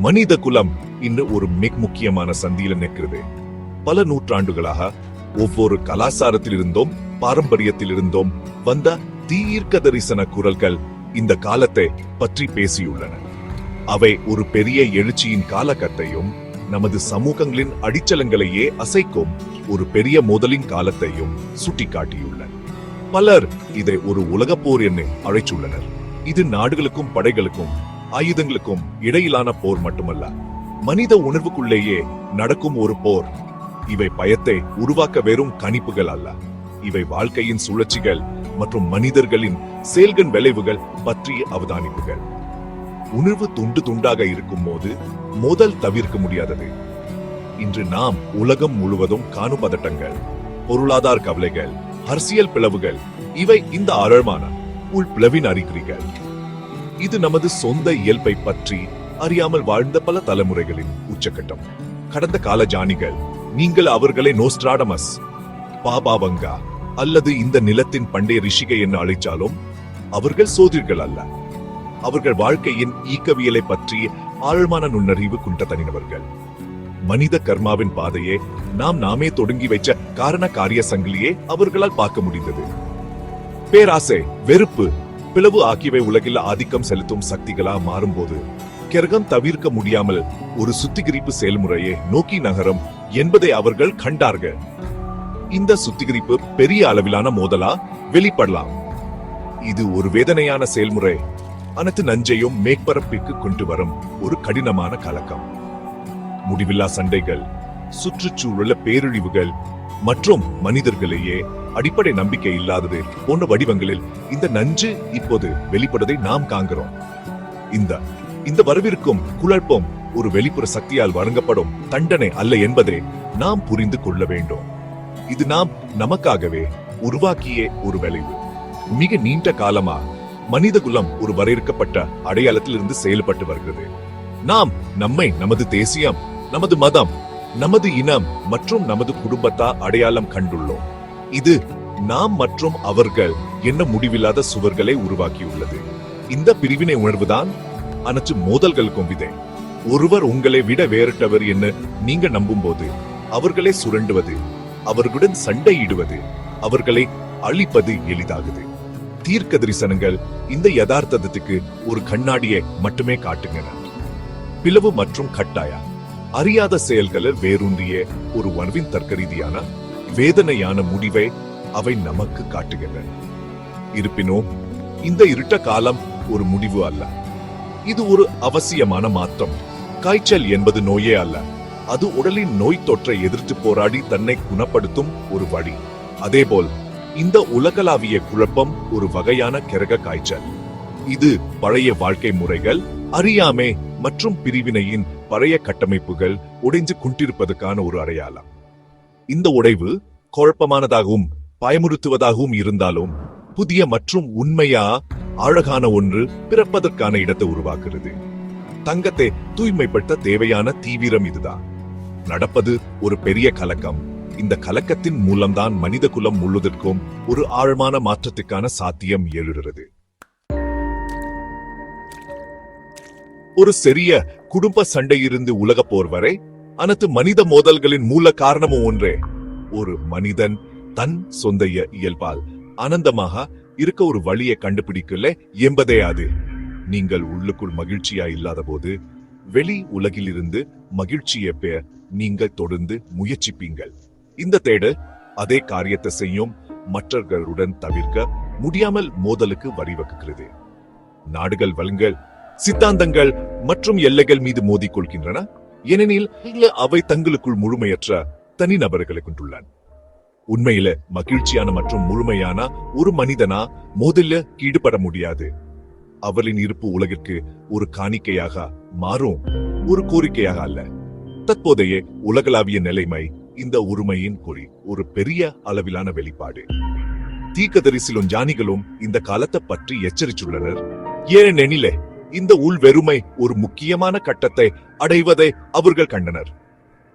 மனித குலம் இன்று ஒரு மிக முக்கியமான சந்தியில நிற்கிறது. பல நூற்றாண்டுகளாக ஒவ்வொரு கலாச்சாரத்தில் இருந்தோம் பாரம்பரியத்தில் இருந்தோம் வந்த தீர்க்க தரிசன குரல்கள் இந்த காலத்தை பற்றி பேசியுள்ளன. அவை ஒரு பெரிய எழுச்சியின் காலகட்டையும் நமது சமூகங்களின் அடிச்சலங்களையே அசைக்கும் ஒரு பெரிய மோதலின் காலத்தையும் சுட்டிக்காட்டியுள்ளன. பலர் இதை ஒரு உலக போர் என்று அழைச்சுள்ளனர் இது நாடுகளுக்கும் படைகளுக்கும் ஆயுதங்களுக்கும் இடையிலான போர் மட்டுமல்ல மனித உணர்வுக்குள்ளேயே நடக்கும் ஒரு போர். இவை பயத்தை உருவாக்க வெறும் கணிப்புகள் அல்ல. இவை வாழ்க்கையின் சுழற்சிகள் மற்றும் மனிதர்களின் செயல்கள் விளைவுகள் பற்றிய அவதானிப்புகள். உணர்வு துண்டு துண்டாக இருக்கும் போது மோதல் தவிர்க்க முடியாதது. இன்று நாம் உலகம் முழுவதும் காணும் பதட்டங்கள் பொருளாதார கவலைகள் அரசியல் பிளவுகள் இவை இந்த ஆழமான உள் பிளவின் அறிகுறிகள். இது நமது சொந்த இயல்பை பற்றி அறியாமல் வாழ்ந்த பல தலைமுறைகளின் உச்சக்கட்டம். கடந்த கால ஜானிகள் நீங்கள் அவர்களை நோஸ்ட்ராடமஸ் பாபாவங்கா அல்லது இந்த நிலத்தின் பண்டைய ரிஷிகை என்று அழைச்சாலும் அவர்கள் சோதிர்கள் அல்ல. அவர்கள் வாழ்க்கையின் ஈக்கவியலை பற்றி ஆழமான நுண்ணறிவு குன்ற தனிநபர்கள் மனித கர்மாவின் பாதையே நாம் நாமே தொடங்கி வைச்ச காரண காரிய சங்கிலியே அவர்களால் பார்க்க முடிந்தது. பேராசை வெறுப்பு பிளவு ஆகியவை உலகில் ஆதிக்கம் செலுத்தும் சக்திகளா மாறும்போது கிரகம் தவிர்க்க முடியாமல் ஒரு சுத்திகரிப்பு செயல்முறையை நோக்கி நகரம் என்பதை அவர்கள் கண்டார்கள். இந்த சுத்திகரிப்பு பெரிய அளவிலான மோதலா? வெளிப்படலாம். இது ஒரு வேதனையான செயல்முறை. அனைத்து நஞ்சையும் மேற்பரப்பிற்கு கொண்டு வரும் ஒரு கடினமான கலக்கம். முடிவில்லா சண்டைகள் சுற்றுச்சூழல பேரழிவுகள் மற்றும் மனிதர்களையே அடிப்படை நம்பிக்கை இல்லாதது போன்ற வடிவங்களில் இந்த நஞ்சு இப்போது வெளிப்படுவதை நாம் காண்கிறோம். இந்த இந்த வரவிருக்கும் குழப்பம் ஒரு வெளிப்புற சக்தியால் வழங்கப்படும் தண்டனை அல்ல என்பதை நாம் புரிந்து கொள்ள வேண்டும். இது நாம் நமக்காகவே உருவாக்கிய ஒரு விளைவு. மிக நீண்ட காலமா மனித குலம் ஒரு வரையறுக்கப்பட்ட அடையாளத்தில் இருந்து செயல்பட்டு வருகிறது. நாம் நம்மை நமது தேசியம் நமது மதம் நமது இனம் மற்றும் நமது குடும்பத்தா அடையாளம் கண்டுள்ளோம். இது நாம் மற்றும் அவர்கள் என்ன முடிவில்லாத சுவர்களை உருவாக்கியுள்ளது. இந்த பிரிவினை உணர்வுதான் அனைத்து மோதல்களுக்கும் விதை ஒருவர் உங்களை விட வேறிட்டவர் என்ன நீங்க நம்பும் போது அவர்களை சுரண்டுவது அவர்களுடன் சண்டையிடுவது அவர்களை அழிப்பது எளிதாகுது. தீர்க்க தரிசனங்கள் இந்த யதார்த்தத்துக்கு ஒரு கண்ணாடியை மட்டுமே காட்டுகின்றன. பிளவு மற்றும் கட்டாய அறியாத செயல்களில் வேரூன்றிய ஒரு உணவின் தர்க்க ரீதியான வேதனையான முடிவை அவை நமக்கு காட்டுகின்றன. இருப்பினும் இந்த இருட்ட காலம் ஒரு முடிவு அல்ல. இது ஒரு அவசியமான மாற்றம். காய்ச்சல் என்பது நோயே அல்ல. அது உடலின் நோய் தொற்றை எதிர்த்து போராடி தன்னை குணப்படுத்தும் ஒரு வழி. அதேபோல் இந்த உலகளாவிய குழப்பம் ஒரு வகையான கிரக காய்ச்சல். இது பழைய வாழ்க்கை முறைகள் அறியாமை மற்றும் பிரிவினையின் பழைய கட்டமைப்புகள் உடைஞ்சு கொண்டிருப்பதற்கான ஒரு அடையாளம். இந்த உடைவு குழப்பமானதாகவும் பயமுறுத்துவதாகவும் இருந்தாலும் புதிய மற்றும் உண்மையா அழகான ஒன்று பிறப்பதற்கான இடத்தை உருவாக்குறது தங்கத்தை தூய்மைப்படுத்த தேவையான தீவிரம் இதுதான். நடப்பது ஒரு பெரிய கலக்கம். இந்த கலக்கத்தின் மூலம்தான் மனித குலம் முழுவதற்கும் ஒரு ஆழமான மாற்றத்துக்கான சாத்தியம் எழுகிறது ஒரு சிறிய குடும்ப சண்டையிலிருந்து உலக போர் வரை அனைத்து மனித மோதல்களின் மூல காரணமும் ஒன்றே. ஒரு மனிதன் தன் சொந்த இயல்பால் ஆனந்தமாக இருக்க ஒரு வழியை கண்டுபிடிக்கல என்பதே அது. நீங்கள் உள்ளுக்குள் மகிழ்ச்சியா இல்லாத போது வெளி உலகில் இருந்து மகிழ்ச்சியை பெற நீங்கள் தொடர்ந்து முயற்சிப்பீங்கள். இந்த தேடு அதே காரியத்தை செய்யும் மற்றவர்களுடன் தவிர்க்க முடியாமல் மோதலுக்கு வழிவகுக்கிறது. நாடுகள் வளங்கள் சித்தாந்தங்கள் மற்றும் எல்லைகள் மீது மோதிக் கொள்கின்றன ஏனெனில் அவை தங்களுக்குள் முழுமையற்ற தனிநபர்களை கொண்டுள்ளான். உண்மையில மகிழ்ச்சியான மற்றும் முழுமையான ஒரு மனிதனா மோதல்ல ஈடுபட முடியாது. அவளின் இருப்பு உலகிற்கு ஒரு காணிக்கையாக மாறும் ஒரு கோரிக்கையாக அல்ல. தற்போதைய உலகளாவிய நிலைமை இந்த உரிமையின் குறி ஒரு பெரிய அளவிலான வெளிப்பாடு. தீக்கதரிசிலும் ஞானிகளும் இந்த காலத்தை பற்றி எச்சரித்துள்ளனர். ஏனெனிலே இந்த உள் வெறுமை ஒரு முக்கியமான கட்டத்தை அடைவதை அவர்கள் கண்டனர்.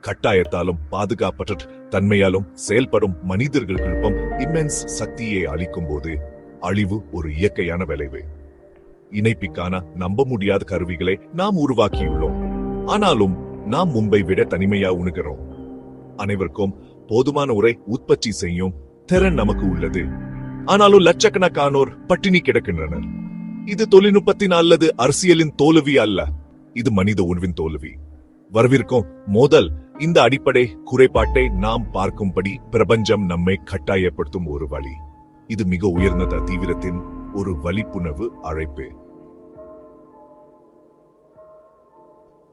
கட்டாயத்தாலும் பாதுகாப்பற்ற தன்மையாலும் செயல்படும் மனிதர்களுக்கும் இம்மென்ஸ் சக்தியை அளிக்கும் போது அழிவு ஒரு இயற்கையான விளைவு. இணைப்பிக்கான நம்ப முடியாத கருவிகளை நாம் உருவாக்கியுள்ளோம். ஆனாலும் நாம் மும்பை விட தனிமையா உணுகிறோம். அனைவருக்கும் போதுமான உரை உற்பத்தி செய்யும் திறன் நமக்கு உள்ளது. ஆனாலும் லட்சக்கணக்கானோர் பட்டினி கிடக்கின்றனர். இது தொழில்நுட்பத்தின் அல்லது அரசியலின் தோல்வி அல்ல. இது மனித உணவின் தோல்வி. வரவிருக்கும் மோதல் இந்த அடிப்படை குறைபாட்டை நாம் பார்க்கும்படி பிரபஞ்சம் நம்மை கட்டாயப்படுத்தும் ஒரு வழி. இது மிக உயர்ந்த தீவிரத்தின் ஒரு வழிப்புணர்வு அழைப்பு.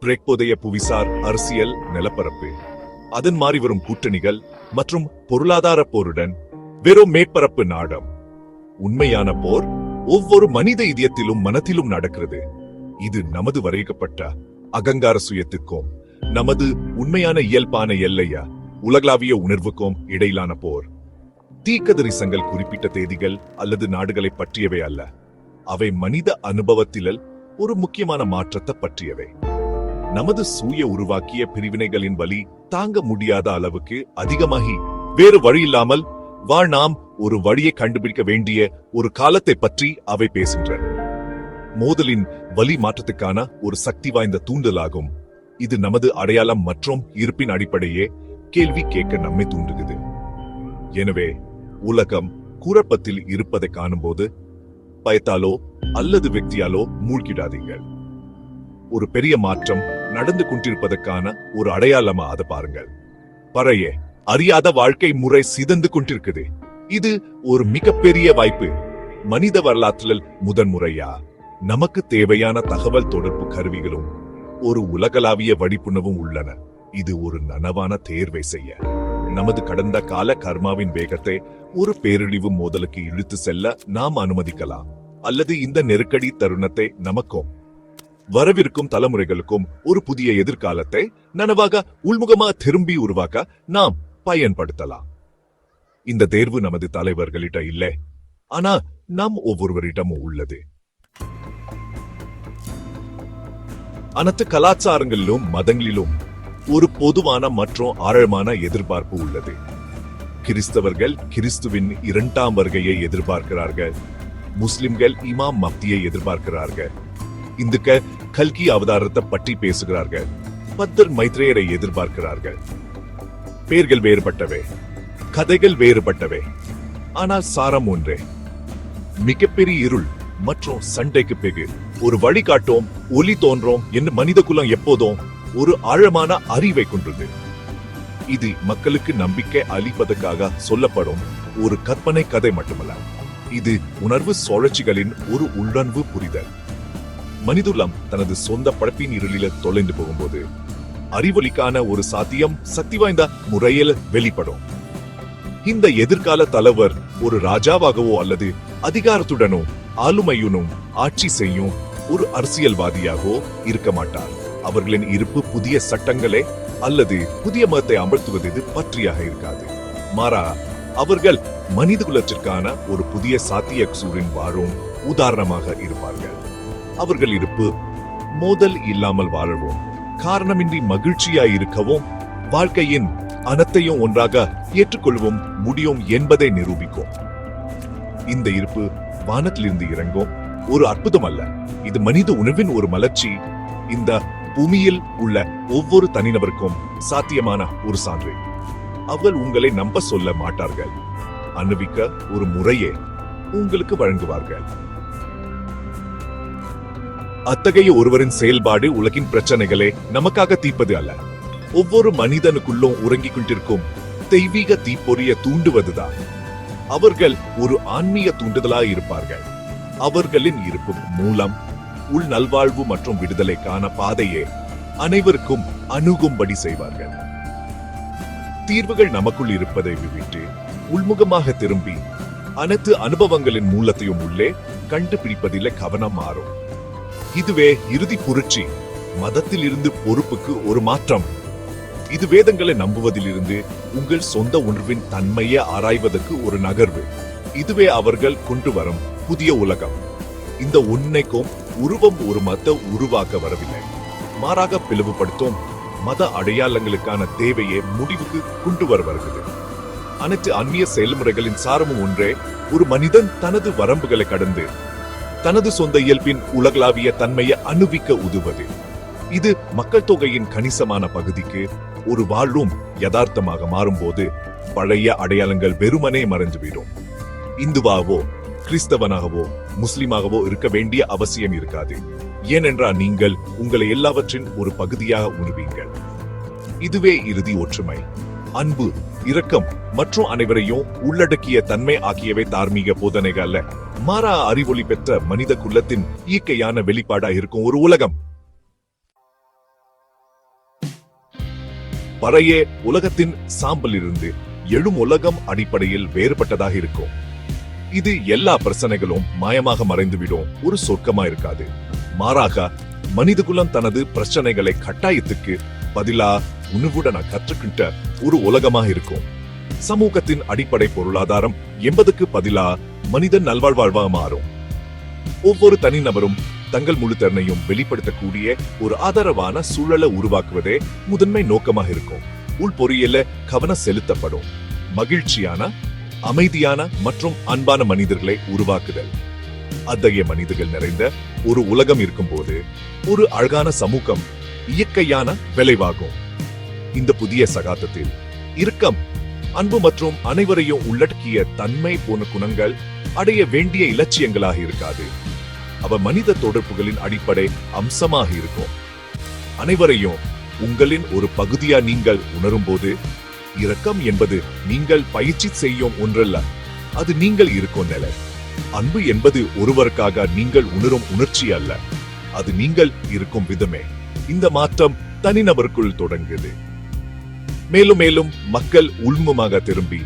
பிரேக்போதைய புவிசார் அரசியல் நிலப்பரப்பு. அதன் மாறி வரும் கூட்டணிகள் மற்றும் பொருளாதார போருடன் வெறும் மேற்பரப்பு நாடம். உண்மையான போர் ஒவ்வொரு மனித இதயத்திலும் மனத்திலும் நடக்கிறது. இது நமது வரையப்பட்ட அகங்கார சுயத்துக்கும் நமது உண்மையான இயல்பான எல்லையா உலகளாவிய உணர்வுக்கும் இடையிலான போர். தீக்கதரிசங்கள் குறிப்பிட்ட தேதிகள் அல்லது நாடுகளை பற்றியவை அல்ல. அவை மனித அனுபவத்திலல் ஒரு முக்கியமான மாற்றத்தை பற்றியவை. நமது சூய உருவாக்கிய பிரிவினைகளின் வலி தாங்க முடியாத அளவுக்கு அதிகமாகி வேறு வழி இல்லாமல் வாழ் நாம் ஒரு வழியை கண்டுபிடிக்க வேண்டிய ஒரு காலத்தை பற்றி அவை பேசுகின்றன. மோதலின் வலி மாற்றத்துக்கான ஒரு சக்தி வாய்ந்த தூண்டலாகும் இது நமது அடையாளம் மற்றும் இருப்பின் அடிப்படையே கேள்வி கேட்க நம்மை தூண்டுகிறது. எனவே உலகம் குழப்பத்தில் இருப்பதை காணும்போது பயத்தாலோ அல்லது வெக்தியாலோ மூழ்கிடாதீங்கள் ஒரு பெரிய மாற்றம் நடந்து கொண்டிருப்பதற்கான ஒரு அடையாளமா அதை பாருங்கள். பறைய அறியாத வாழ்க்கை முறை சிதந்து கொண்டிருக்குது. இது ஒரு மிகப்பெரிய வாய்ப்பு. மனித வரலாற்றில் முதன்முறையா? நமக்கு தேவையான தகவல் தொடர்பு கருவிகளும் ஒரு உலகளாவிய வடிப்புணவும் உள்ளன. இது ஒரு நனவான தேர்வை செய்ய. நமது கடந்த கால கர்மாவின் வேகத்தை ஒரு பேரழிவு மோதலுக்கு இழுத்து செல்ல நாம் அனுமதிக்கலாம். அல்லது இந்த நெருக்கடி தருணத்தை நமக்கும் வரவிருக்கும் தலைமுறைகளுக்கும் ஒரு புதிய எதிர்காலத்தை நனவாக உள்முகமா திரும்பி உருவாக்க நாம் பயன்படுத்தலாம். இந்த தேர்வு நமது தலைவர்களிட்ட இல்லை. ஆனா நாம் ஒவ்வொருவரிடமும் உள்ளது. அனைத்து கலாச்சாரங்களிலும் மதங்களிலும் ஒரு பொதுவான மற்றும் ஆழமான எதிர்பார்ப்பு உள்ளது. கிறிஸ்தவர்கள் கிறிஸ்துவின் இரண்டாம் வருகையை எதிர்பார்க்கிறார்கள். முஸ்லிம்கள் இமாம் மப்தியை எதிர்பார்க்கிறார்கள். இந்துக்க கல்கி அவதாரத்தை பற்றி பேசுகிறார்கள். பத்தர் மைத்ரேயரை எதிர்பார்க்கிறார்கள். பெயர்கள் வேறுபட்டவை. கதைகள் வேறுபட்டவை. ஆனால் சாரம் ஒன்றே. மிகப்பெரிய இருள் மற்றும் சண்டைக்கு பிறகு ஒரு வழிகாட்டும் ஒலி தோன்றும் என்று மனித குலம் எப்போதும் ஒரு ஆழமான அறிவை கொண்டது இது மக்களுக்கு நம்பிக்கை அளிப்பதற்காக சொல்லப்படும் ஒரு கற்பனை கதை மட்டுமல்ல. இது உணர்வு சுழற்சிகளின் ஒரு உள்ளன்பு புரிதல். மனிதுலம் தனது சொந்த படைப்பின் இருளில தொலைந்து போகும்போது அறிவொலிக்கான ஒரு சாத்தியம் சக்தி வாய்ந்த முறையில் வெளிப்படும். இந்த எதிர்கால தலைவர் ஒரு ராஜாவாகவோ அல்லது அதிகாரத்துடனோ ஆளுமையுனும் ஆட்சி செய்யும் ஒரு அரசியல்வாதியாகவோ இருக்க மாட்டார். அவர்களின் இருப்பு புதிய சட்டங்களே அல்லது புதிய மதத்தை அமர்த்துவது பற்றியாக இருக்காது. மாறா அவர்கள் மனித குலத்திற்கான ஒரு புதிய சாத்திய சூரின் வாழும் உதாரணமாக இருப்பார்கள். அவர்கள் இருப்பு மோதல் இல்லாமல் வாழவும் காரணமின்றி மகிழ்ச்சியாய் இருக்கவும் வாழ்க்கையின் அனைத்தையும் ஒன்றாக ஏற்றுக்கொள்ளவும் முடியும் என்பதை நிரூபிக்கும். இந்த இருப்பு வானத்திலிருந்து இறங்கும். ஒரு அற்புதம் அல்ல. இது மனித உணர்வின் ஒரு மலர்ச்சி. இந்த பூமியில் உள்ள ஒவ்வொரு தனிநபருக்கும் சாத்தியமான ஒரு சான்று. அவர்கள் உங்களை நம்ப சொல்ல மாட்டார்கள். அனுபவிக்க ஒரு முறையே உங்களுக்கு வழங்குவார்கள். அத்தகைய ஒருவரின் செயல்பாடு உலகின் பிரச்சனைகளை நமக்காக தீர்ப்பது அல்ல. ஒவ்வொரு மனிதனுக்குள்ளும் உறங்கிக் கொண்டிருக்கும் தெய்வீக தீப்பொறிய தூண்டுவதுதான். அவர்கள் ஒரு ஆன்மீக தூண்டுதலாய் இருப்பார்கள். அவர்களின் இருப்பு மூலம் உள் நல்வாழ்வு மற்றும் விடுதலைக்கான பாதையே அனைவருக்கும் அணுகும்படி செய்வார்கள். தீர்வுகள் நமக்குள் இருப்பதை விட்டு உள்முகமாக திரும்பி அனைத்து அனுபவங்களின் மூலத்தையும் உள்ளே கண்டுபிடிப்பதில் கவனம் மாறும். இதுவே இறுதி புரட்சி மதத்தில் இருந்து பொறுப்புக்கு ஒரு மாற்றம். இது வேதங்களை நம்புவதிலிருந்து உங்கள் சொந்த உணர்வின் தன்மையை ஆராய்வதற்கு ஒரு நகர்வு. இதுவே அவர்கள் கொண்டு வரும் புதிய உலகம். இந்த உண்மைக்கும் உருவம் ஒரு மத உருவாக்க வரவில்லை. மாறாக பிளவுபடுத்தும் மத அடையாளங்களுக்கான தேவையை முடிவுக்கு கொண்டு வர வருகிறது. அனைத்து அந்நிய செயல்முறைகளின் சாரமும் ஒன்றே ஒரு மனிதன் தனது வரம்புகளை கடந்து தனது சொந்த இயல்பின் உலகளாவிய தன்மையை அணுவிக்க உதுவது இது மக்கள் தொகையின் கணிசமான பகுதிக்கு ஒரு வாழ்வும் யதார்த்தமாக மாறும்போது பழைய அடையாளங்கள் வெறுமனே மறைந்துவிடும் இந்துவாகவோ கிறிஸ்தவனாகவோ முஸ்லிமாகவோ இருக்க வேண்டிய அவசியம் இருக்காது. ஏனென்றால் நீங்கள் உங்களை எல்லாவற்றின் ஒரு பகுதியாக உணர்வீங்கள் இதுவே இறுதி ஒற்றுமை. அன்பு இரக்கம் மற்றும் அனைவரையும் உள்ளடக்கிய தன்மை ஆகியவை தார்மீக போதனைகள் அல்ல. மாறா அறிவொளி பெற்ற மனித குலத்தின் இயற்கையான வெளிப்பாடா இருக்கும் ஒரு உலகம். வரையே உலகத்தின் சாம்பல் இருந்து எழும் உலகம் அடிப்படையில் வேறுபட்டதாக இருக்கும். இது எல்லா பிரச்சனைகளும் மாயமாக மறைந்துவிடும். ஒரு சொர்க்கமா இருக்காது. மாறாக மனிதகுலம் தனது பிரச்சனைகளை கட்டாயத்துக்கு பதிலா உணவுடன கற்றுக்கிட்ட ஒரு உலகமாக இருக்கும். சமூகத்தின் அடிப்படை பொருளாதாரம் எண்பதுக்கு பதிலா மனிதன் நல்வாழ்வாழ்வாக மாறும். ஒவ்வொரு தனிநபரும் தங்கள் முழு திறனையும் வெளிப்படுத்தக்கூடிய ஒரு ஆதரவான சூழலை உருவாக்குவதே முதன்மை நோக்கமாக இருக்கும். உள் பொறியியல கவனம் செலுத்தப்படும். மகிழ்ச்சியான அமைதியான மற்றும் அன்பான மனிதர்களை உருவாக்குதல். அத்தகைய மனிதர்கள் நிறைந்த ஒரு உலகம் இருக்கும்போது ஒரு அழகான சமூகம் இயற்கையான விளைவாகும். இந்த புதிய சகாத்தத்தில் இறுக்கம் அன்பு மற்றும் அனைவரையும் உள்ளடக்கிய தன்மை போன குணங்கள் அடைய வேண்டிய இலட்சியங்களாக இருக்காது. அவ மனித தொடர்புகளின் அடிப்படை அம்சமாக இருக்கும். அனைவரையும் உங்களின் ஒரு பகுதியா நீங்கள் உணரும்போது இரக்கம் என்பது நீங்கள் பயிற்சி செய்யும் ஒன்றல்ல அது நீங்கள் இருக்கும் நிலை. அன்பு என்பது ஒருவருக்காக நீங்கள் உணரும் உணர்ச்சி அல்ல அது நீங்கள் இருக்கும் விதமே. இந்த மாற்றம் தனிநபருக்குள் தொடங்குது. மேலும் மேலும் மக்கள் உள்முமாக திரும்பி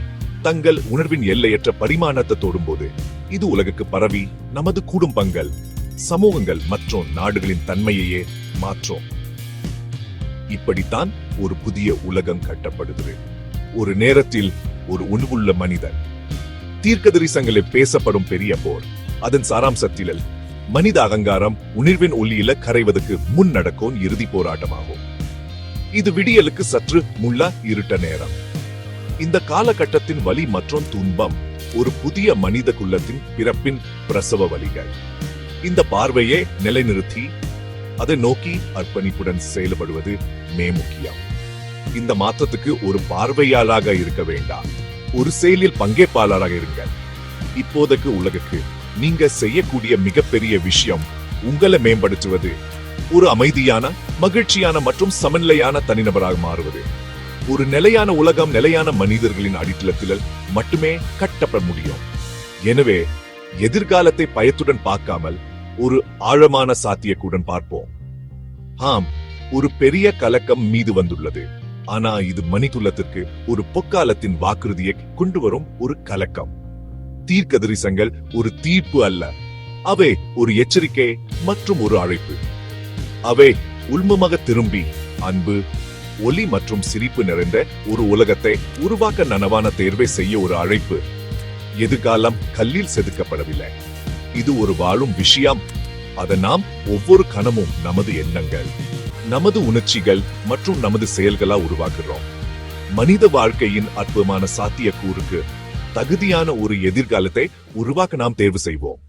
தங்கள் உணர்வின் எல்லையற்ற பரிமாணத்தை தொடும்போது இது உலகுக்கு பரவி நமது குடும்பங்கள் சமூகங்கள் மற்றும் நாடுகளின் தன்மையையே மாற்றும். இப்படித்தான் ஒரு புதிய உலகம் கட்டப்படுகிறது. ஒரு நேரத்தில் ஒரு உணவுள்ள மனிதன் தீர்க்கதரிசங்களில் பேசப்படும் பெரிய போர் அதன் சாராம்சத்தில் மனித அகங்காரம் உணர்வின் ஒளியில கரைவதற்கு முன் நடக்கும் இறுதி போராட்டமாகும். இது விடியலுக்கு சற்று முள்ள இருட்ட நேரம். இந்த காலகட்டத்தின் வலி மற்றும் துன்பம் ஒரு புதிய மனித குலத்தின் பிறப்பின் பிரசவ வழிகள். இந்த பார்வையை நிலைநிறுத்தி அதை நோக்கி அர்ப்பணிப்புடன் செயல்படுவது மே முக்கியம். இந்த மாற்றத்துக்கு ஒரு பார்வையாளராக இருக்க வேண்டாம். ஒரு செயலில் பங்கேற்பாளராக இருங்கள். இப்போதைக்கு உலகுக்கு நீங்க செய்யக்கூடிய மிகப்பெரிய விஷயம் உங்களை மேம்படுத்துவது. ஒரு அமைதியான மகிழ்ச்சியான மற்றும் சமநிலையான தனிநபராக மாறுவது. ஒரு நிலையான உலகம் நிலையான மனிதர்களின் அடித்தளத்தில் மட்டுமே கட்டப்பட முடியும். எனவே எதிர்காலத்தை பயத்துடன் பார்க்காமல் ஒரு ஆழமான சாத்தியக்குடன் பார்ப்போம். ஆம் ஒரு பெரிய கலக்கம் மீது வந்துள்ளது. ஆனா இது மணித்துள்ளத்திற்கு ஒரு பொக்காலத்தின் வாக்குறுதியை கொண்டு வரும் ஒரு கலக்கம். தீர்க்கதரிசங்கள் ஒரு தீர்ப்பு அல்ல. அவை ஒரு எச்சரிக்கை மற்றும் ஒரு அழைப்பு. அவை உள்மமாக திரும்பி அன்பு ஒலி மற்றும் சிரிப்பு நிறைந்த ஒரு உலகத்தை உருவாக்க நனவான தேர்வை செய்ய ஒரு அழைப்பு. எதிர்காலம் கல்லில் செதுக்கப்படவில்லை. இது ஒரு வாழும் விஷயம். அதை நாம் ஒவ்வொரு கணமும் நமது எண்ணங்கள் நமது உணர்ச்சிகள் மற்றும் நமது செயல்களா உருவாக்குறோம். மனித வாழ்க்கையின் அற்புதமான சாத்தியக்கூறுக்கு தகுதியான ஒரு எதிர்காலத்தை உருவாக்க நாம் தேர்வு செய்வோம்.